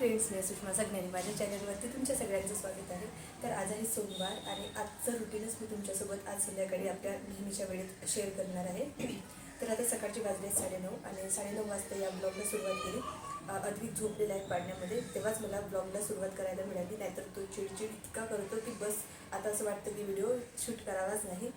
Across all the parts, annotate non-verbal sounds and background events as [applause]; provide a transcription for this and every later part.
Friends मी सुषमा सगळ्यांनी माझ्या चॅनलवरती तुमच्या सगळ्यांचं स्वागत आहे. तर आज आहे सोमवार आणि आजचं रुटीनच मी तुमच्यासोबत आज संध्याकाळी आपल्या नेहमीच्या वेळेत शेअर करणार आहे. तर आता सकाळची वाजले आहेत साडेनऊ आणि साडेनऊ वाजता या ब्लॉगला सुरुवात केली. अ, अद्विक झोपलेला आहे पाडण्यामध्ये. तेव्हाच मला ब्लॉगला सुरुवात करायला मिळाली. नाहीतर तो चिडचिड इतका करतो की बस आता असं वाटतं की व्हिडिओ शूट करावाच नाही.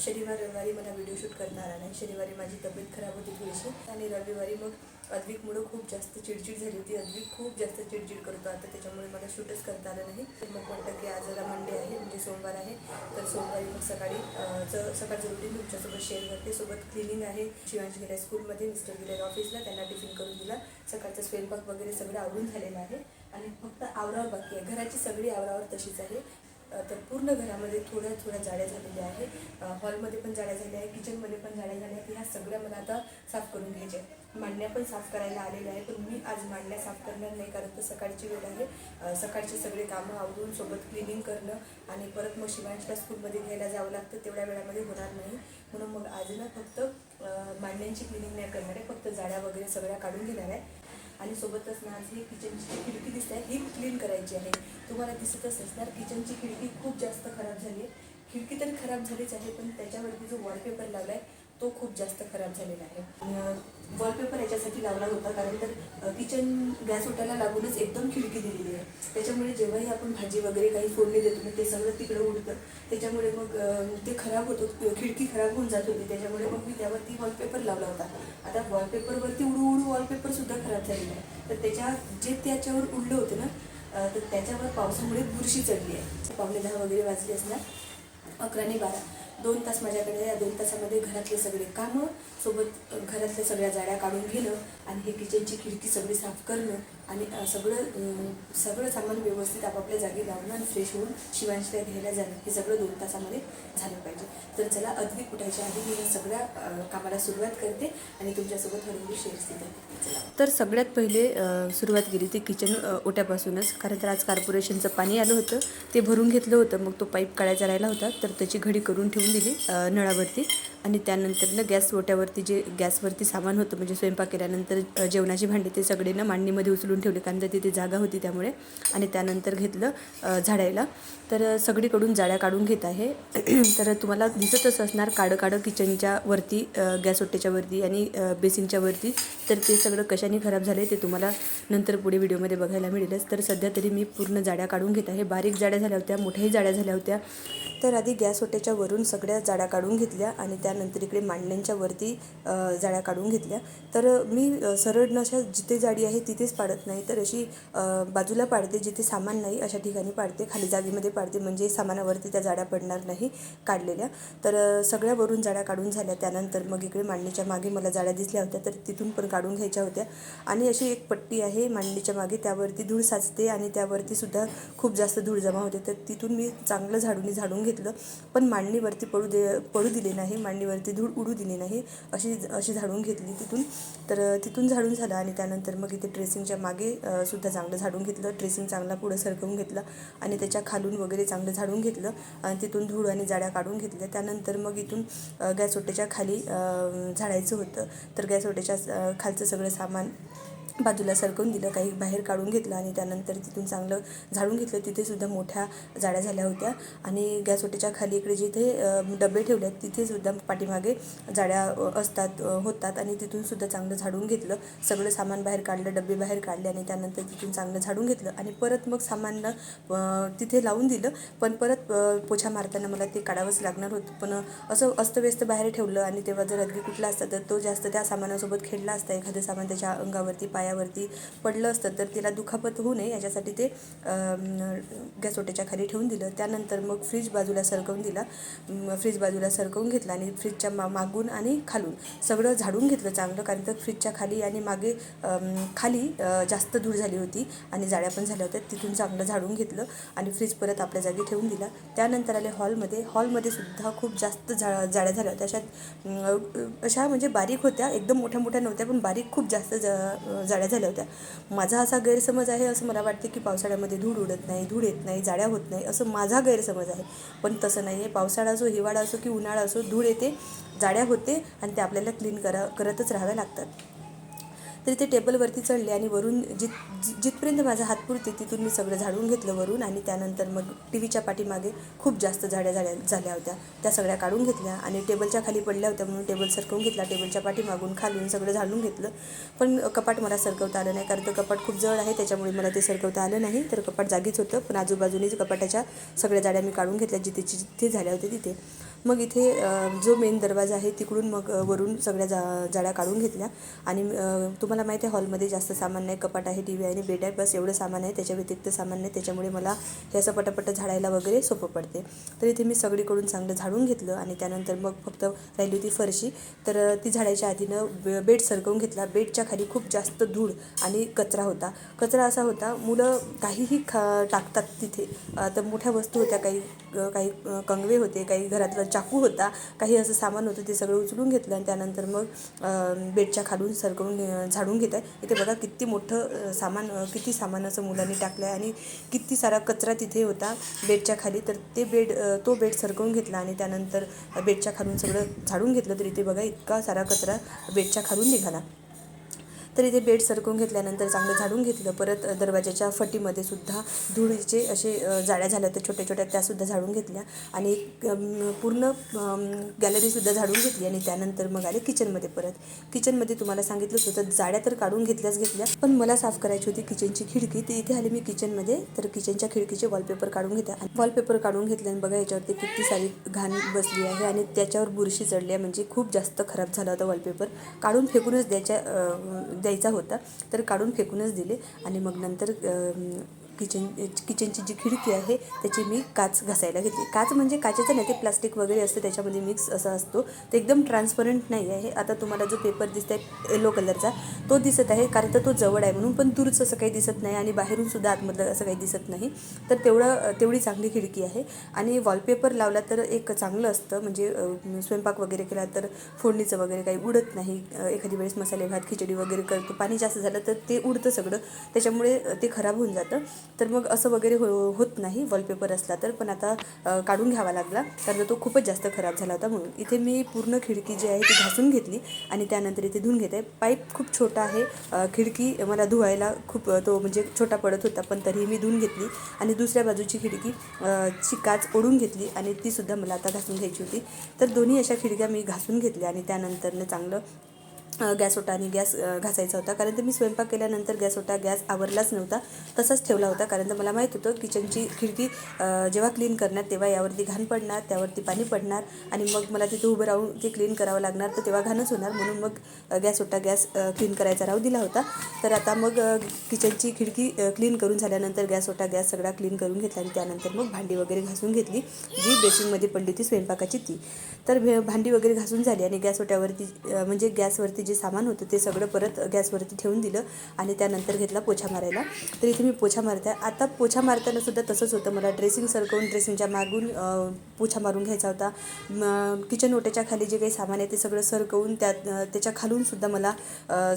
शनिवार रविवारी मला व्हिडिओ शूट करता आला नाही शनिवारी माझी तब्येत खराब होती थोडीशी आणि रविवारी मग अद्विकमुळं खूप जास्त चिडचिड झाली होती. अद्विक खूप जास्त चिडचिड करतो आता त्याच्यामुळे मला शूटच करता आलं नाही. तर मग म्हटलं की आज जरा मंडे आहे म्हणजे सोमवार आहे. तर सोमवारी मग सकाळी अं, च- सकाळचं रुटीन तुमच्यासोबत शेअर करते. सोबत क्लिनिंग आहे. शिवांश गेल्या स्कूलमध्ये मिस्टर गेले ऑफिसला त्यांना टिफिन करून दिला. सकाळचा स्वयंपाक वगैरे सगळं आवरून झालेलं आहे. आणि फक्त आवरावर बाकी आहे. घराची सगळी आवरावर तशीच आहे. तर पूर्ण घरामध्ये थोड्या थोड्या जाड्या झालेल्या आहे हॉलमध्ये पण जाड्या झाल्या आहे किचनमध्ये पण जाड्या झाल्या आहेत. ह्या सगळ्या मला आता साफ करून घ्यायच्या मांडण्या पण साफ करायला आलेल्या आहे पण मी आज मांडण्या साफ करणार नाही कारण तर सकाळची वेळ आहे. सकाळचे सगळे कामं आवरून सोबत क्लिनिंग करणं आणि परत मग शिवांशला स्कूलमध्ये घ्यायला जावं लागतं तेवढ्या वेळामध्ये होणार नाही. म्हणून मग आज ना फक्त मांडण्यांची क्लिनिंग नाही करणार आहे फक्त जाड्या वगैरे सगळ्या काढून घेणार आहे. आणि सोबतच ना आज ही किचनची जी खिडकी दिसते आहे ही क्लीन करायची आहे. तुम्हाला दिसतच असणार किचनची खिडकी खूप जास्त खराब झाली आहे. खिडकी तर खराब झालीच आहे पण त्याच्यावरती जो वॉलपेपर लावला आहे तो खूप जास्त खराब झालेला आहे. वॉलपेपर याच्यासाठी लावला होता कारण तर किचन गॅस उठायला लागूनच एकदम खिडकी दिलेली आहे. त्याच्यामुळे जेव्हाही आपण भाजी वगैरे काही फोडणी देतो ना ते सगळं तिकडं उडतं. त्याच्यामुळे मग ते खराब होतो खिडकी खराब होऊन जात होती. त्याच्यामुळे मग मी त्यावरती वॉलपेपर लावला होता. आता वॉलपेपरवरती उडू उडू वॉलपेपरसुद्धा खराब झालेला आहे. तर त्याच्या जे त्याच्यावर उडलं होतं ना तर त्याच्यावर पावसामुळे बुरशी चढली आहे. पावणे दहा वगैरे वाजले असणार. अकरा आणि बारा. दोन तास माझ्याकडे या दोन तासामध्ये घरातले सगळे कामं सोबत घरातल्या सगळ्या जाड्या काढून घेणं आणि हे किचनची खिडकी सगळी साफ करणं आणि सगळं सगळं सामान व्यवस्थित आपापल्या जागी लावणं आणि फ्रेश होऊन शिवांशिवाय घ्यायला जाणं हे सगळं दोन तासामध्ये झालं पाहिजे. तर चला अगदी उठायच्या आधी मी सगळ्या कामाला सुरुवात करते आणि तुमच्यासोबत हळूहळू शेअर्स देते. तर सगळ्यात पहिले सुरुवात केली ती किचन ओट्यापासूनच. कारण तर आज कॉर्पोरेशनचं पाणी आलं होतं ते भरून घेतलं होतं. मग तो पाईप काढायचा राहिला होता तर त्याची घडी करून ठेवून दिली नळावरती. आणि त्यानंतर ना गॅस ओट्यावरती जे गॅसवरती सामान होतं म्हणजे स्वयंपाक केल्यानंतर जेवणाची भांडी ते सगळे ना मांडणीमध्ये उचलून ठेवले कारण तर तिथे जागा होती त्यामुळे. आणि त्यानंतर घेतलं झाडायला. तर सगळीकडून जाळ्या काढून घेत आहे. [clears throat] तर तुम्हाला दिसतच असणार काडं काडं किचनच्या वरती गॅस ओट्याच्या वरती आणि बेसिनच्या वरती. तर ते सगळं कशाने खराब झाले ते तुम्हाला नंतर पुढे व्हिडिओमध्ये बघायला मिळेलच. तर सध्या तरी मी पूर्ण जाड्या काढून घेत आहे. बारीक जाड्या झाल्या होत्या मोठ्याही जाड्या झाल्या होत्या. तर आधी गॅस ओट्याच्या वरून सगळ्या जाड्या काढून घेतल्या आणि त्यानंतर इकडे मांडण्यांच्या वरती जाळ्या काढून घेतल्या. तर मी सरळ नशा जिथे जाडी आहे तिथेच पाडत नाही. तर अशी बाजूला पाडते जिथे सामान नाही अशा ठिकाणी पाडते. खाली जागेमध्ये पाडते म्हणजे सामानावरती त्या जाड्या पडणार नाही काढलेल्या. तर सगळ्यावरून सगळ्या वरून जाड्या काढून झाल्या. त्यानंतर मग इकडे मांडणीच्या मागे मला जाड्या दिसल्या होत्या तर तिथून पण काढून घ्यायच्या होत्या. आणि अशी एक पट्टी आहे मांडणीच्या मागे त्यावरती धूळ साचते आणि त्यावरती सुद्धा खूप जास्त धूळ जमा होते. तर तिथून मी चांगलं झाडून झाडून घेतलं. पण मांडणीवरती पडू दे पडू दिले नाही. मांडणीवरती धूळ उडू दिली नाही अशी अशी झाडून घेतली तिथून. तर तिथून झाडून झालं आणि त्यानंतर मग इथे ड्रेसिंगच्या मागे सुद्धा चांगलं झाडून घेतलं. ड्रेसिंग चांगला पुढं सरकवून घेतलं आणि त्याच्या खालून वगैरे चांगलं झाडून घेतलं आणि तिथून धूळ आणि जाड्या काढून घेतल्या. त्यानंतर मग इथून गॅस ओट्याच्या खाली झाडायचं होतं. तर गॅस ओट्याच्या खालचं सगळं सामान बाजूला सरकवून दिलं काही बाहेर काढून घेतलं आणि त्यानंतर तिथून चांगलं झाडून घेतलं. तिथे सुद्धा मोठ्या जाड्या झाल्या होत्या. आणि गॅस ओट्याच्या खाली इकडे जिथे डबे ठेवले आहेत तिथे सुद्धा पाठीमागे जाड्या असतात होतात. आणि तिथून सुद्धा चांगलं झाडून घेतलं. सगळं सामान बाहेर काढलं डबे बाहेर काढले आणि त्यानंतर तिथून चांगलं झाडून घेतलं. आणि परत मग सामान तिथे लावून दिलं. पण परत पोछा मारताना मला ते काढावंच लागणार होतं. पण असं अस्तव्यस्त बाहेर ठेवलं आणि तेव्हा जर अगदी कुठला असता तर तो जास्त त्या सामानासोबत खेळला असता. एखादं सामान त्याच्या अंगावरती पायावरती पडलं असतं तर तिला दुखापत होऊ नये. याच्यासाठी ते गॅस ओट्याच्या खाली ठेवून दिलं. त्यानंतर मग फ्रीज बाजूला सरकवून दिला. फ्रीज बाजूला सरकवून घेतला आणि फ्रीजच्या मा मागून आणि खालून सगळं झाडून घेतलं चांगलं कारण तर फ्रीजच्या खाली आणि मागे खाली जास्त धूळ झाली होती आणि जाळ्या पण झाल्या होत्या. तिथून चांगलं झाडून घेतलं आणि फ्रीज परत आपल्या जागी ठेवून दिला. त्यानंतर आले हॉलमध्ये. हॉलमध्ये सुद्धा खूप जास्त जा जाळ्या झाल्या होत्या. अशा अशा म्हणजे बारीक होत्या. एकदम मोठ्या मोठ्या नव्हत्या पण बारीक खूप जास्त जा जाड्या झाल्या होत्या. माझा असा गैरसमज आहे असं मला वाटते की पावसाळ्यामध्ये धूळ उडत नाही धूळ येत नाही जाड्या होत नाही असं माझा गैरसमज आहे. पण तसं नाही आहे पावसाळा असो हिवाळा असो की उन्हाळा असो धूळ येते जाड्या होते आणि ते आपल्याला क्लीन करा करतच राहाव्या लागतात. तर ते टेबलवरती चढले आणि वरून जित जि- जिथपर्यंत माझा हात पुरते तिथून मी सगळं झाडून घेतलं वरून आणि त्यानंतर मग टी व्हीच्या पाठीमागे खूप जास्त झाड्या झाड्या झाल्या होत्या. त्या सगळ्या काढून घेतल्या आणि टेबलच्या खाली पडल्या होत्या म्हणून टेबल सरकवून घेतला. टेबलच्या पाठीमागून खालून सगळं झाडून घेतलं. पण कपाट मला सरकवता आलं नाही कारण तो कपाट खूप जड आहे त्याच्यामुळे मला ते सरकवता आलं नाही. तर कपाट जागीच होतं. पण आजूबाजूने कपाटाच्या सगळ्या जाड्या मी काढून घेतल्या जिथे जिथे झाल्या होत्या तिथे. मग इथे जो मेन दरवाजा आहे तिकडून मग वरून सगळ्या जा जाड्या काढून घेतल्या. आणि तुम्हाला माहिती आहे हॉलमध्ये जास्त सामान नाही. कपाट आहे टी व्ही आहे आणि बेड आहे. बस एवढं सामान आहे. त्याच्या व्यतिरिक्त सामान नाही. त्याच्यामुळे मला हे असं पटापट झाडायला वगैरे सोपं पडते. तर इथे मी सगळीकडून चांगलं झाडून घेतलं आणि त्यानंतर मग फक्त राहिली होती फरशी. तर ती झाडायच्या आधीनं बे- बेड सरकवून घेतला. बेडच्या खाली खूप जास्त धूळ आणि कचरा होता. कचरा असा होता मुलं काहीही खा टाकतात तिथे. तर मोठ्या वस्तू होत्या. काही काही कंगवे होते. काही घरातलं चाकू होता. काही असं सामान होतं ते सगळं उचलून घेतलं आणि त्यानंतर मग बेडच्या खालून सरकवून झाडून घेत आहे. इथे बघा किती मोठं सामान किती सामान असं मुलांनी टाकलं आहे आणि किती सारा कचरा तिथे होता बेडच्या खाली. तर ते बेड तो बेड सरकवून घेतला आणि त्यानंतर बेडच्या खालून सगळं झाडून घेतलं. तर इथे बघा इतका सारा कचरा बेडच्या खालून निघाला. तर इथे बेड सरकून घेतल्यानंतर चांगलं झाडून घेतलं. परत दरवाजाच्या फटीमध्ये सुद्धा धुळीचे असे जाळ्या झाल्या होत्या छोट्या छोट्या त्यासुद्धा झाडून घेतल्या. आणि पूर्ण गॅलरीसुद्धा झाडून घेतली आणि त्यानंतर मग आले किचनमध्ये परत. किचनमध्ये तुम्हाला सांगितलंच होतं जाड्या तर काढून घेतल्याच घेतल्या पण मला साफ करायची होती किचनची खिडकी. ते इथे आले मी किचनमध्ये तर किचनच्या खिडकीचे वॉलपेपर काढून घेतल्या. वॉलपेपर काढून घेतले आणि बघा याच्यावरती किती सारी घाण बसली आहे आणि त्याच्यावर बुरशी चढली आहे. म्हणजे खूप जास्त खराब झाला होता वॉलपेपर काढून फेकूनच द्यायच्या द्यायचा होता तर काढून फेकूनच दिले आणि मग नंतर किचन किचनची जी खिडकी आहे त्याची मी काच घासायला घेतली काच म्हणजे काचेचं नाही ते प्लास्टिक वगैरे असतं त्याच्यामध्ये मिक्स असा असतो. ते एकदम ट्रान्सपरंट नाही आहे. आता तुम्हाला जो पेपर दिसत आहे येलो कलरचा तो दिसत आहे कारण तर तो जवळ आहे म्हणून पण दूरचं असं काही दिसत नाही आणि बाहेरून सुद्धा आतमधलं असं काही दिसत नाही. तर तेवढं तेवढी चांगली खिडकी आहे. आणि वॉलपेपर लावला तर एक चांगलं असतं. म्हणजे स्वयंपाक वगैरे केला तर फोडणीचं वगैरे काही उडत नाही. एखादी वेळेस मसाले भात खिचडी वगैरे करतो पाणी जास्त झालं तर ते उडतं सगळं. त्याच्यामुळे ते खराब होऊन जातं. तर मग असं वगैरे हो होत नाही वॉलपेपर असला तर. पण आता काढून घ्यावा लागला कारण तो खूपच जास्त खराब झाला होता म्हणून. इथे मी पूर्ण खिडकी जी आहे ती घासून घेतली आणि त्यानंतर इथे धुवून घेते पाईप खूप छोटा आहे. खिडकी मला धुवायला खूप तो म्हणजे छोटा पडत होता पण तरीही मी धुवून घेतली. आणि दुसऱ्या बाजूची खिडकी ची काच ओढून घेतली आणि तीसुद्धा मला आता घासून घ्यायची होती. तर दोन्ही अशा खिडक्या मी घासून घेतल्या आणि त्यानंतरनं चांगलं गॅस ओटा आणि गॅस घासायचा होता. कारण तर मी स्वयंपाक केल्यानंतर गॅस ओटा गॅस आवरलाच नव्हता. तसाच ठेवला होता. कारण तर मला माहीत होतं किचनची खिडकी जेव्हा क्लीन करणार तेव्हा यावरती घाण पडणार त्यावरती पाणी पडणार आणि मग मला तिथे उभं राहून ते क्लीन करावं लागणार. तर तेव्हा घाणच होणार. म्हणून मग गॅस ओटा गॅस क्लीन करायचा राहू दिला होता. तर आता मग किचनची खिडकी क्लीन करून झाल्यानंतर गॅस ओटा गॅस सगळा क्लीन करून घेतला आणि त्यानंतर मग भांडी वगैरे घासून घेतली जी बेसिनमध्ये पडली होती स्वयंपाकाची ती. तर भांडी वगैरे घासून झाली आणि गॅस ओट्यावरती म्हणजे गॅसवरती जे सामान होतं ते सगळं परत गॅसवरती ठेवून दिलं आणि त्यानंतर घेतला पोछा मारायला. तर इथे मी पोछा मारते. आता पोछा मारताना सुद्धा तसंच होतं. मला ड्रेसिंग सरकवून ड्रेसिंगच्या मागून पोछा मारून घ्यायचा होता. म, किचन ओट्याच्या खाली जे काही सामान आहे ते सगळं सरकवून त्यात त्याच्या खालून सुद्धा मला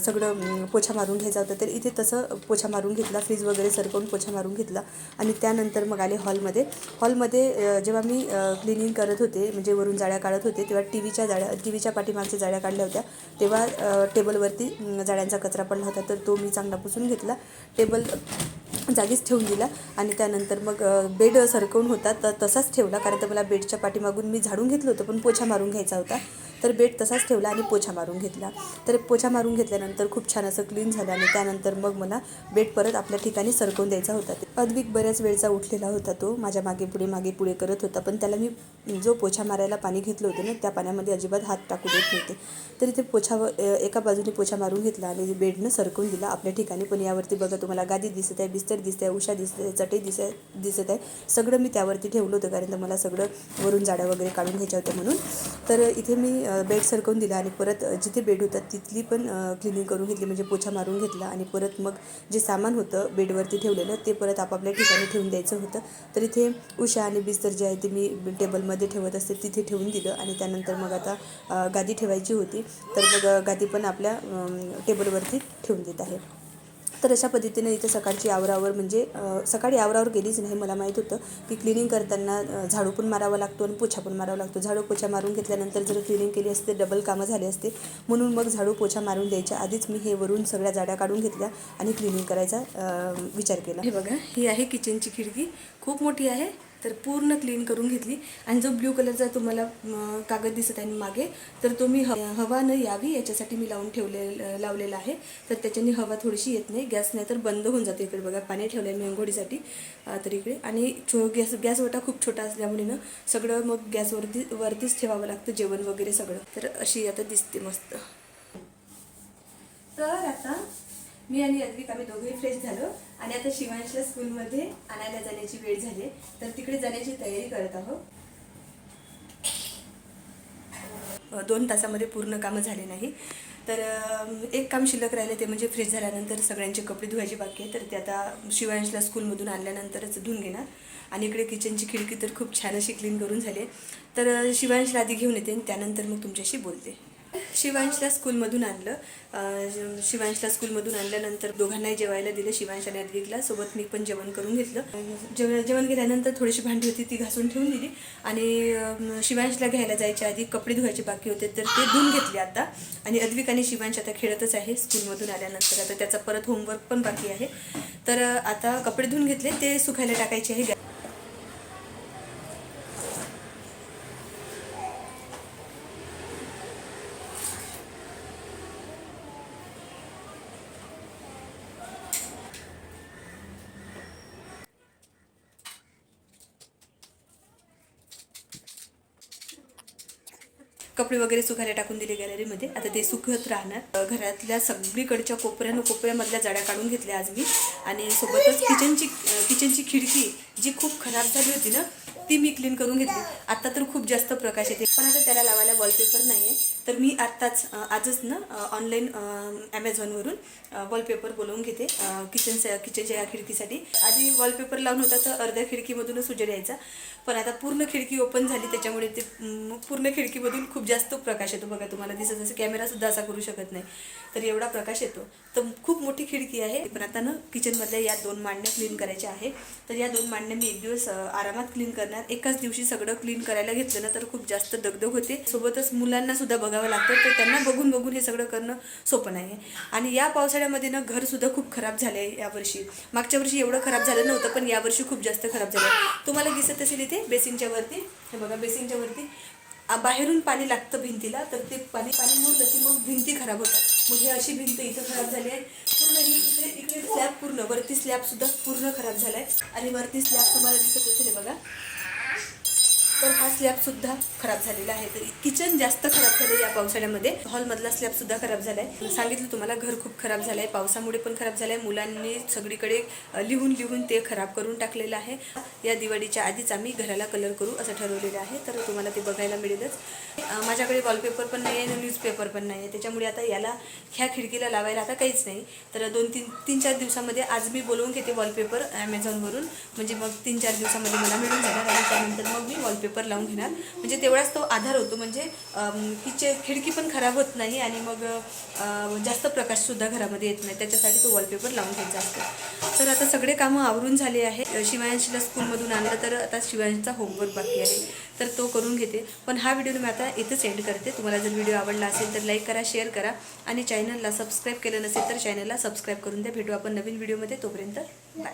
सगळं पोछा मारून घ्यायचा होता. तर इथे तसं पोछा मारून घेतला. फ्रीज वगैरे सरकवून पोछा मारून घेतला. आणि त्यानंतर मग आले हॉलमध्ये. हॉलमध्ये जेव्हा मी क्लिनिंग करत होते म्हणजे वरून जाळ्या काढत होते तेव्हा टी व्हीच्या जाळ्या टी व्हीच्या पाठीमागच्या जाळ्या काढल्या होत्या. तेव्हा टेबलवरती जाळ्यांचा कचरा पडला होता तर तो मी चांगला पुसून घेतला. टेबल जागीच ठेवून दिला आणि त्यानंतर मग बेड सरकवून होता तर तसाच ठेवला कारण तर मला बेडच्या पाठीमागून मी झाडून घेतलं होतं पण पोछा मारून घ्यायचा होता. तर बेड तसाच ठेवला आणि पोछा मारून घेतला. तर पोछा मारून घेतल्यानंतर खूप छान असं क्लीन झालं आणि त्यानंतर मग मला बेड परत आपल्या ठिकाणी सरकवून द्यायचा होता. अद्विक बऱ्याच वेळचा उठलेला होता तो माझ्या मागे पुढे मागे पुढे करत होता. पण त्याला मी जो पोछा मारायला पाणी घेतलं होतं ना त्या पाण्यामध्ये अजिबात हात टाकू देत नव्हते. तर इथे पोछावर एका बाजूने पोछा मारून घेतला आणि बेडनं सरकवून दिला आपल्या ठिकाणी. पण यावरती बघा तुम्हाला गादी दिसत आहे बिस्तर दिसत आहे उषा दिसत आहे चटई दिसत दिसत आहे. सगळं मी त्यावरती ठेवलं होतं कारण तर मला सगळं वरून जाड्या वगैरे काढून घ्यायच्या होत्या म्हणून. तर इथे मी बेड सरकवून दिला आणि परत जिथे बेड होता तिथली पण क्लिनिंग करून घेतली म्हणजे पोछा मारून घेतला आणि परत मग जे सामान होतं बेडवरती ठेवलेलं ते परत आपापल्या ठिकाणी ठेवून द्यायचं होतं. तर इथे उषा आणि बिस्तर जे आहे ते मी टेबलमध्ये ठेवत असते तिथे ठेवून दिलं आणि त्यानंतर मग आता गादी ठेवायची होती. तर मग गादी पण आपल्या टेबलवरती ठेवून देत आहे. तर अशा पद्धतीने इथं सकाळची आवरावर म्हणजे सकाळी आवरावर गेलीच नाही. मला माहीत होतं की क्लिनिंग करताना झाडू पण मारावा लागतो आणि पोछा पण मारावा लागतो. झाडू पोछा मारून घेतल्यानंतर जर क्लिनिंग केली असते डबल कामं झाली असते. म्हणून मग झाडू पोछा मारून द्यायच्या. आधीच मी हे वरून सगळ्या जाड्या काढून घेतल्या आणि क्लिनिंग करायचा विचार केला. हे बघा ही आहे किचनची खिडकी. खूप मोठी आहे. तर पूर्ण क्लीन करून घेतली. आणि जो ब्ल्यू कलरचा तुम्हाला कागद दिसत आहे मागे तर तो मी ह हवा न यावी याच्यासाठी मी लावून ठेवले लावलेला आहे. तर त्याच्याने हवा थोडीशी येत नाही. गॅस नाही तर बंद होऊन जाते इकडे बघा. पाणी ठेवलं आहे मी अंघोळीसाठी तर इकडे. आणि छो गॅस गॅस वटा खूप छोटा असल्यामुळे ना सगळं मग गॅसवरती वरतीच ठेवावं लागतं जेवण वगैरे सगळं. तर अशी आता दिसते मस्त. तर आता मी आणि अद्विक आम्ही दोघेही फ्रेश झालो. आणि आता शिवांशला स्कूलमध्ये आणायला जाण्याची वेळ झाली तर तिकडे जाण्याची तयारी करत आहोत. दोन तासामध्ये पूर्ण कामं झाले नाही. तर एक काम शिल्लक राहिले ते म्हणजे फ्रेश झाल्यानंतर सगळ्यांचे कपडे धुवायचे बाकी आहे. तर ते आता शिवांशला स्कूलमधून आणल्यानंतरच धुवून घेणार. आणि इकडे किचनची खिडकी तर खूप छान अशी क्लीन करून झाली तर शिवांशला आधी घेऊन येते आणि त्यानंतर मग तुमच्याशी बोलते. शिवांशला स्कूलमधून आणलं. शिवांशला स्कूलमधून आणल्यानंतर दोघांनाही जेवायला दिलं. शिवांश आणि अद्विकला सोबत मी पण जेवण करून घेतलं. जेव जेवण केल्यानंतर थोडीशी भांडी होती ती घासून ठेवून दिली. आणि शिवांशला घ्यायला जायच्या आधी कपडे धुवायचे बाकी होते तर ते धुवून घेतले आता. आणि अद्विक आणि शिवांश आता खेळतच आहे. स्कूलमधून आल्यानंतर आता त्याचा परत होमवर्क पण बाकी आहे. तर आता कपडे धुवून घेतले. ते सुकायला टाकायचे आहे. कपडे वगैरे सुकायला टाकून दिले गॅलरीमध्ये आता ते सुकत राहणार. घरातल्या सगळीकडच्या कोपऱ्यानं कोपऱ्यामधल्या जाड्या काढून घेतल्या आज मी. आणि सोबतच किचनची किचनची खिडकी जी खूप खराब झाली होती ना ती मी क्लीन करून घेतली. आता तर खूप जास्त प्रकाश येते. पण आता त्याला लावायला वॉलपेपर नाही आहे तर मी आत्ताच आजच ना ऑनलाईन ॲमेझॉनवरून वॉलपेपर बोलवून घेते किचन किचनच्या या खिडकीसाठी. आधी वॉलपेपर लावून होता तर अर्ध्या खिडकीमधूनच उजेड यायचा पण आता पूर्ण खिडकी ओपन झाली त्याच्यामुळे ते पूर्ण खिडकीमधून खूप जास्त प्रकाश येतो. बघा तुम्हाला दिसत असं कॅमेरासुद्धा असा करू शकत नाही. तर एवढा प्रकाश येतो. तर खूप मोठी खिडकी आहे. पण आता ना किचनमधल्या या दोन मांडण्या क्लीन करायच्या आहे तर या दोन मांडण्या मी एक दिवस आरामात क्लीन करणार एकाच दिवशी सगळं क्लीन करायला घेतलं ना तर खूप जास्त दगदग होते. सोबतच मुलांना सुद्धा बघावं लागतं तर त्यांना बघून बघून हे सगळं करणं सोपं नाही आहे आणि या पावसाळ्यामध्ये ना घर सुद्धा खूप खराब झालं आहे यावर्षी. मागच्या वर्षी एवढं खराब झालं नव्हतं पण यावर्षी खूप जास्त खराब झालं आहे. तुम्हाला दिसत असेल इथे बेसिनच्या वरती. हे बघा बेसिनच्या वरती. बाहेरून पाणी लागतं भिंतीला तर ते पाणी पाणी मुरलं की मग भिंती खराब होतात. मग ही अशी भिंत इथं खराब झाली आहे. पूर्ण ही इकडे इकडे स्लॅब पूर्ण वरती स्लॅब सुद्धा पूर्ण खराब झाला आहे. आणि वरती स्लॅब तुम्हाला दिसत असेल बघा. तर हा स्लॅब सुद्धा खराब झालेला आहे. तर किचन जास्त खराब झालं या पावसाळ्यामध्ये. हॉलमधला स्लॅब सुद्धा खराब झाला आहे सांगितलं तुम्हाला घर खूप खराब झालं आहे पावसामुळे पण खराब झालं आहे मुलांनी सगळीकडे लिहून लिहून ते खराब करून टाकलेलं आहे. या दिवाळीच्या आधीच आम्ही घराला कलर करू असं ठरवलेलं आहे. तर तुम्हाला ते बघायला मिळेलच. माझ्याकडे वॉलपेपर पण नाही आहे आणि न्यूजपेपर पण नाही आहे त्याच्यामुळे आता याला ह्या खिडकीला लावायला आता काहीच नाही. तर दोन तीन तीन चार दिवसामध्ये आज मी बोलवून घेते वॉलपेपर ॲमेझॉनवरून म्हणजे मग तीन चार दिवसामध्ये मला मिळून जाणार आणि त्यानंतर मग मी वॉलपेपर लावून घेणार. म्हणजे तेवढाच तो आधार होतो. म्हणजे तिचे खिडकी पण खराब होत नाही आणि मग जास्त प्रकाशसुद्धा घरामध्ये येत नाही. त्याच्यासाठी तो वॉलपेपर लावून घ्यायचा असतो. तर आता सगळे कामं आवरून झाले आहे. शिवायांशीला स्कूलमधून आणलं तर आता शिवायांचा होमवर्क बाकी आहे. तर तो करून घेते. पण हा व्हिडिओ मी आता इथंच एंड करते. तुम्हाला जर व्हिडिओ आवडला असेल तर लाईक करा शेअर करा आणि चॅनलला सबस्क्राईब केलं नसेल तर चॅनलला सबस्क्राईब करून द्या. भेटू आपण नवीन व्हिडिओमध्ये तोपर्यंत बाय